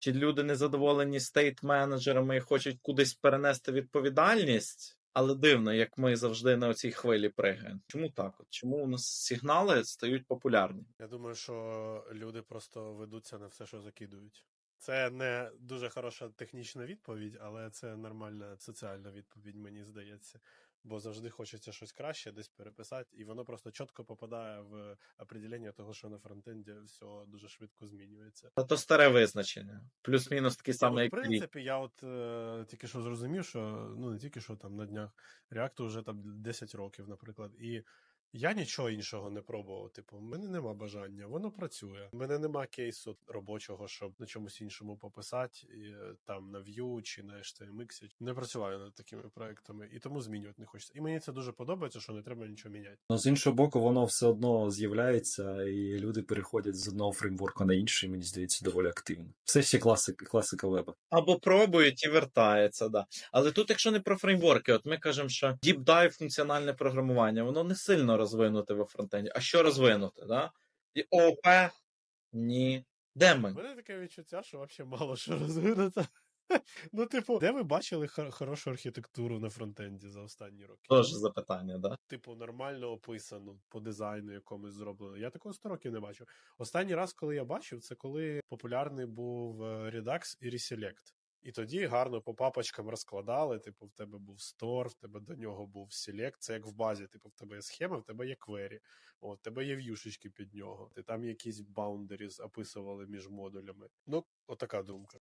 чи люди не задоволені стейт-менеджерами і хочуть кудись перенести відповідальність. Але дивно, як ми завжди на цій хвилі пригаємо. Чому так? От чому у нас сигнали стають популярні? Я думаю, що люди просто ведуться на все, що закидують. Це не дуже хороша технічна відповідь, але це нормальна соціальна відповідь, мені здається. Бо завжди хочеться щось краще десь переписати, і воно просто чітко попадає в определення того, що на фронтенді все дуже швидко змінюється. Та то старе визначення. Плюс-мінус таке саме, в принципі, я от е, тільки що зрозумів, що ну не тільки що там на днях реакту вже там 10 років, наприклад, і я нічого іншого не пробував. Типу, в мене нема бажання, воно працює. У мене нема кейсу робочого, щоб на чомусь іншому пописати, і, е, там на Vue чи на HTMX. Не працюваю над такими проектами, і тому змінювати не хочеться. І мені це дуже подобається, що не треба нічого міняти. Ну, з іншого боку, воно все одно з'являється, і люди переходять з одного фреймворку на інший, мені здається, доволі активно. Все ще класика, класика веба. Або пробують і вертається, да. Але тут, якщо не про фреймворки, от ми кажемо, що Deep Dive функціональне програмування, воно не сильно розвинуте во фронтенді. А що розвинуте, да? І ООП? Ні. Де У мене таке відчуття, що взагалі мало що розвинуто. Ну, типу, де ви бачили хор- хорошу архітектуру на фронтенді за останні роки? Теж запитання, да? Типу, нормально описано по дизайну якомусь зроблено. Я такого 100 років не бачив. Останній раз, коли я бачив, це коли популярний був е, Redux і Reselect. І тоді гарно по папочкам розкладали. Типу, в тебе був стор, в тебе до нього був Select. Це як в базі. Типу, в тебе є схема, в тебе є квері, От, в тебе є в'юшечки під нього. Ти там якісь boundaries описували між модулями. Ну, отака думка.